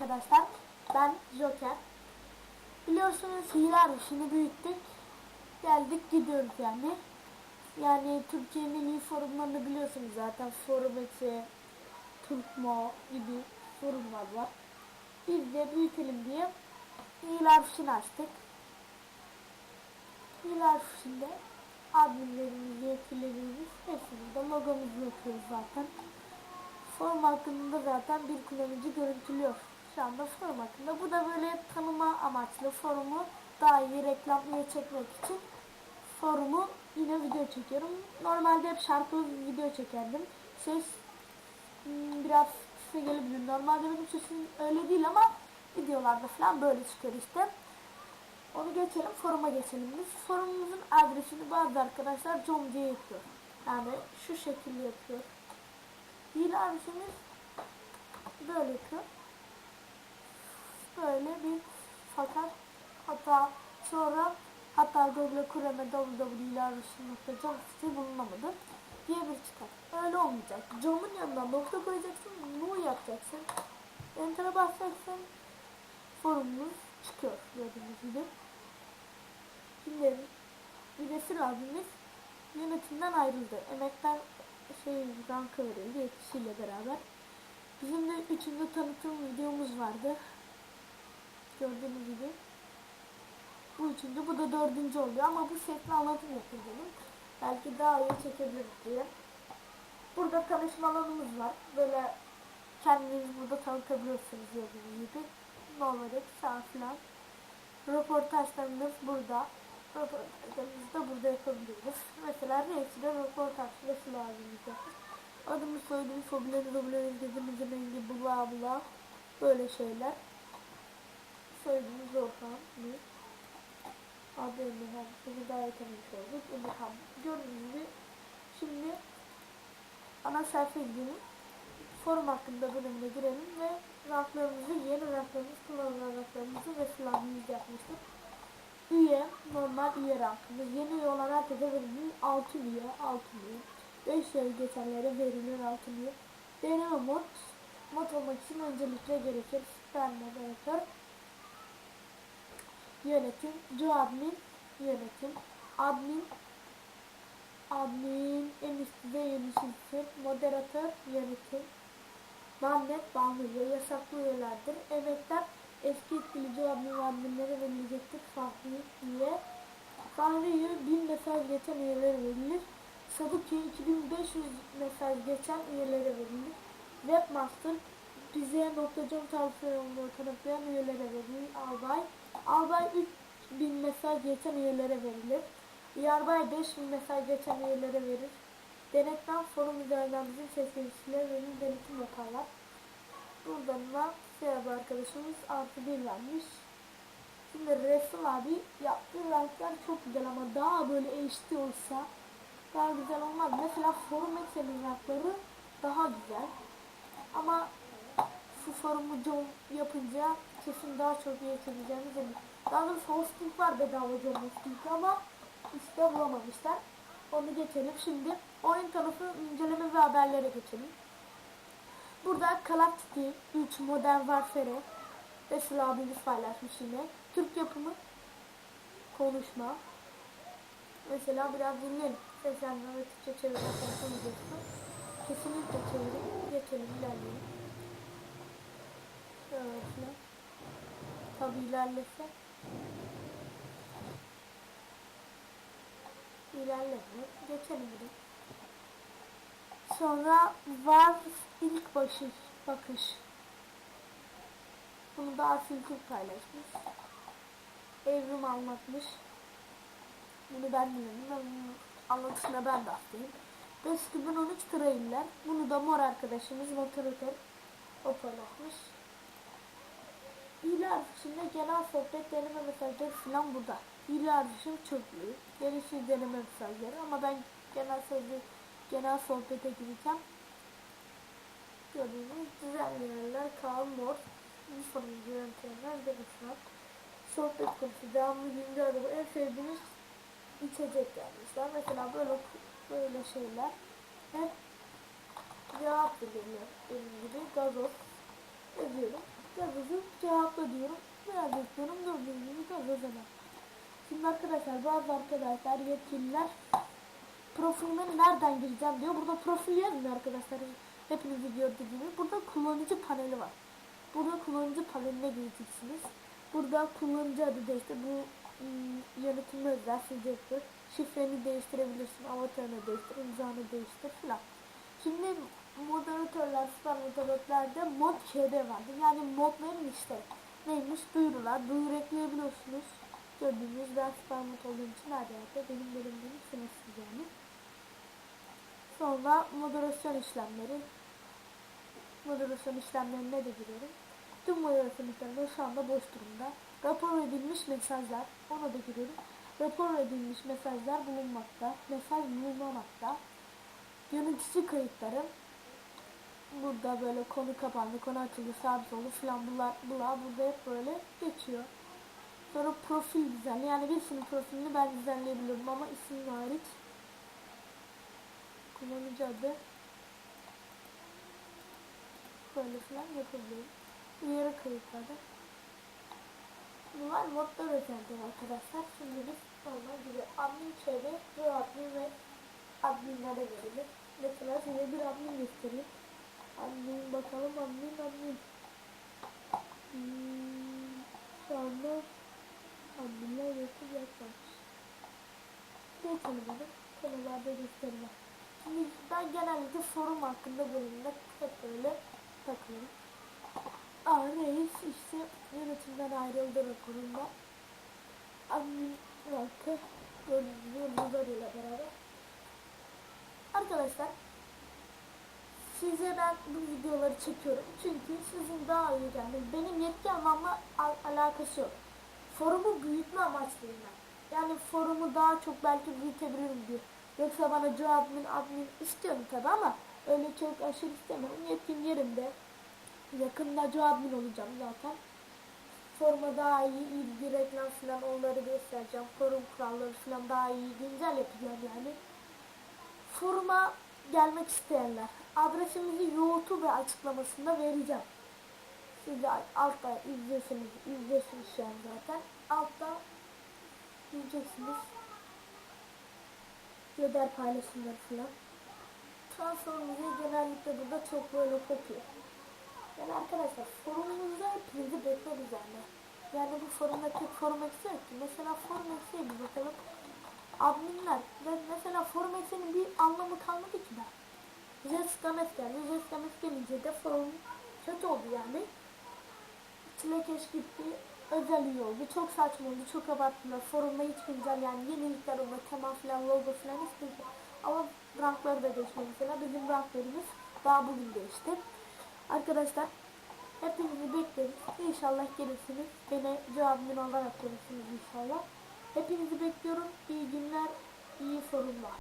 arkadaşlar. Ben Joker. Biliyorsunuz hiler işini büyüttük. Geldik gidiyoruz yani. Yani Türkiye'nin iyi forumlarını biliyorsunuz zaten. Forumex'e, Turkmo gibi forumlar var. Biz de büyütelim diye hiler işini açtık. Hiler işinde adminlerimiz, yetkilerimiz hepsini de logomuzu yapıyoruz zaten. Forum hakkında zaten bir kullanıcı görüntülüyor. Şu anda forum hakkında. Bu da böyle tanıma amaçlı forumu daha iyi reklamlıya çekmek için forumu yine video çekiyorum. Normalde hep şarkılı video çekerdim. Ses hmm, biraz kısa gelebilir. Normalde benim sesim öyle değil ama videolarda falan böyle çıkıyor işte. Onu geçelim, foruma geçelim biz. Forumumuzun adresini bazı arkadaşlar com diye yapıyor. Yani şu şekilde yapıyor. Hile abisimiz böyle yapıyor. Böyle bir fakat hatta sonra hatta Google Chrome www.hileabisi.com site bulunamadı diye bir çıkar. Öyle olmayacak. Com'un yanına nokta koyacaksın, nu yapacaksın. Enter'a basacaksın. Forumumuz çıkıyor gördüğünüz gibi. Şimdi Müdessir abimiz yönetimden ayrıldı. Emekler şey ranka verildi etkisiyle beraber. Bizim de üçüncü tanıtım videomuz vardı. Gördüğünüz gibi. Bu üçüncü, bu da dördüncü oluyor ama bu setli anlatım yapıyorum. Belki daha iyi çekebiliriz diye. Burada tanışma alanımız var. Böyle kendinizi burada tanıtabiliyorsunuz gördüğünüz gibi. Normal sağ falan. Röportajlarımız burada. Röportajlarımızı da burada yapabiliriz. Mesela reisle röportaj nasıl yapmış. Adımı soyadımı fobileriniz, hobileriniz, gözünüzün rengi, bla bla. Böyle şeyler. Orhan. Ne? Adı Emirhan. Bunu daha tanımış olduk. Emirhan. Gördüğünüz gibi şimdi ana sayfa ilgili forum hakkında bölümüne girelim ve ranklarımızı, yeni ranklarımızı, kullanılan ranklarımızı ve silahımızı yapmıştık. Üye, normal üye rankımız. Yeni olan herkese verilir 6 üye, 6 üye. 5 yıl geçenlere verilir 6 üye. Deneme mod, mod olmak için öncelikle gerekir. Süper moderatör, yönetim, admin, yönetim, admin, admin, en üstte yöneticisi, moderatör, yönetim, Mannet bağlıyor, yasaklı üyelerdir. Emekler eski etkili ve adminlere verilecektir. Fahri üye. Fahri üye 1000 mesaj geçen üyelere verilir. Sadık üye 2500 mesaj geçen üyelere verilir. Webmaster bize nokta.com tavsiyelerinde tanıklayan üyelere verilir. Albay. Albay 3000 mesaj geçen üyelere verilir. Yarbay 5000 mesaj geçen üyelere verir. Denetlem forum üzerinden bizim seslenişler ve denetim yaparlar. Buradan da Serap arkadaşımız artı bir vermiş. Şimdi Resul abi yaptığı renkler çok güzel ama daha böyle HD olsa daha güzel olmaz. Mesela forum eksenin renkleri daha güzel. Ama şu forumu com yapınca kesin daha çok iyi çekeceğimiz eminim. Daha doğrusu hosting var bedava com hosting ama işte bulamamışlar. Onu geçelim. Şimdi oyun tarafı inceleme ve haberlere geçelim. Burada Call of Duty 3 Modern Warfare Resul abimiz paylaşmış yine. Türk yapımı konuşma. Mesela biraz dinleyelim. Seslenme ve Türkçe çevirme konuşma Kesinlikle çevirin. Geçelim ilerleyelim. Şöyle. Tabi ilerlese. ilerleme. Geçelim de. Sonra var ilk başı bakış. Bunu da Asilkul paylaşmış. Evrim anlatmış. Bunu ben bunun anlatışına ben de atlayayım. 5013 trailer. Bunu da mor arkadaşımız moderatör o paylaşmış. İyiler şimdi genel sohbet deneme mesajları falan burada. Hile ardışım çok büyük. Gelişi deneme mesajları ama ben genel sözü genel sohbete gireceğim. Gördüğünüz düzenli yerler Kaan Mor, İnsanın yöntemler ve ısrar. Sohbet konusu devamlı güncel araba en sevdiğiniz içecek gelmişler. Mesela böyle böyle şeyler. Hep cevap. Benim gibi gazoz yazıyorum. Gazozu cevapla diyorum. Biraz bekliyorum. Gazoz hemen. Şimdi arkadaşlar bazı arkadaşlar yetkililer profilime nereden gireceğim diyor. Burada profil yazmıyor arkadaşlar. Hepinizi gördüğü gibi. Burada kullanıcı paneli var. Burada kullanıcı paneline gireceksiniz. Burada kullanıcı adı değiştir. Bu ım, yönetimi özel silecektir. Şifreni değiştirebilirsin. Avatarını değiştir. imzanı değiştir filan. Şimdi moderatörler, süper moderatörlerde mod KD vardı. Yani modların işte neymiş duyurular. Duyuru ekleyebiliyorsunuz. Gördüğünüz ben süper mod olduğum için her yerde benim bölümüm sınırsız yani. Sonra moderasyon işlemleri. Moderasyon işlemlerine de giriyorum. Tüm moderasyon işlemleri şu anda boş durumda. Rapor edilmiş mesajlar. Ona da giriyorum. Rapor edilmiş mesajlar bulunmakta. Mesaj bulunmamakta. Yönetici kayıtları. Burada böyle konu kapandı, konu açıldı, sağ solu filan bunlar, bunlar burada hep böyle geçiyor. Sonra profil düzenli. Yani birisinin profilini ben düzenleyebiliyorum ama isim hariç. Kullanıcı adı. Böyle filan yapabiliyorum. Uyarı kayıtları. Bunlar modlar özeldir arkadaşlar. Şimdi biz normal gibi admin çevre, pro admin ve adminlere gelelim. Mesela size bir admin göstereyim. Admin bakalım admin admin. Hmm, adminler YouTube yaklaşmış. Geçelim onu. Konularda göstereyim. Şimdi ben genellikle forum hakkında bölümünde hep böyle takılıyorum. Aa reis işte yönetimden ayrıldı raporunda. Admin rankı gördüğünüz gibi beraber. Arkadaşlar size ben bu videoları çekiyorum. Çünkü sizin daha iyi yani benim yetki almamla al- alakası yok. Forumu büyütme amaçlıyım ben. Yani forumu daha çok belki büyütebilirim diye. Yoksa bana Joe admin admin istiyorum tabi ama öyle çok aşırı istemiyorum. Yetkim yerimde. Yakında admin olacağım zaten. Forma daha iyi, ilgi, reklam falan onları göstereceğim. Forum kuralları falan daha iyi güncel yapacağım yani. Foruma gelmek isteyenler. Adresimizi YouTube açıklamasında vereceğim. Siz de altta izliyorsunuz, izliyorsunuz şu an zaten. Altta izleyeceksiniz. Göder paylaşımları falan. Transfer müziği genellikle burada çok böyle kopuyor. Yani arkadaşlar forumumuzda hepinizi bekleriz yani. Yani bu forumda tek forum eksi ki. Mesela forum eksiye bakalım. Adminler. Ve mesela forum eksinin bir anlamı kalmadı ki ben. Jeskames geldi. Jeskames gelince de forum kötü oldu yani. Çilekeş gitti. Özel oldu. Çok saçma oldu. Çok abarttılar. Forumda hiç güncel yani yenilikler olma. Tema falan, logo falan hiçbir. Ama rankları da değişti mesela. Bizim ranklarımız daha bugün değişti. Arkadaşlar hepinizi bekleriz. İnşallah gelirsiniz. Beni cevabımın olarak görürsünüz inşallah. Hepinizi bekliyorum. İyi günler, iyi forumlar.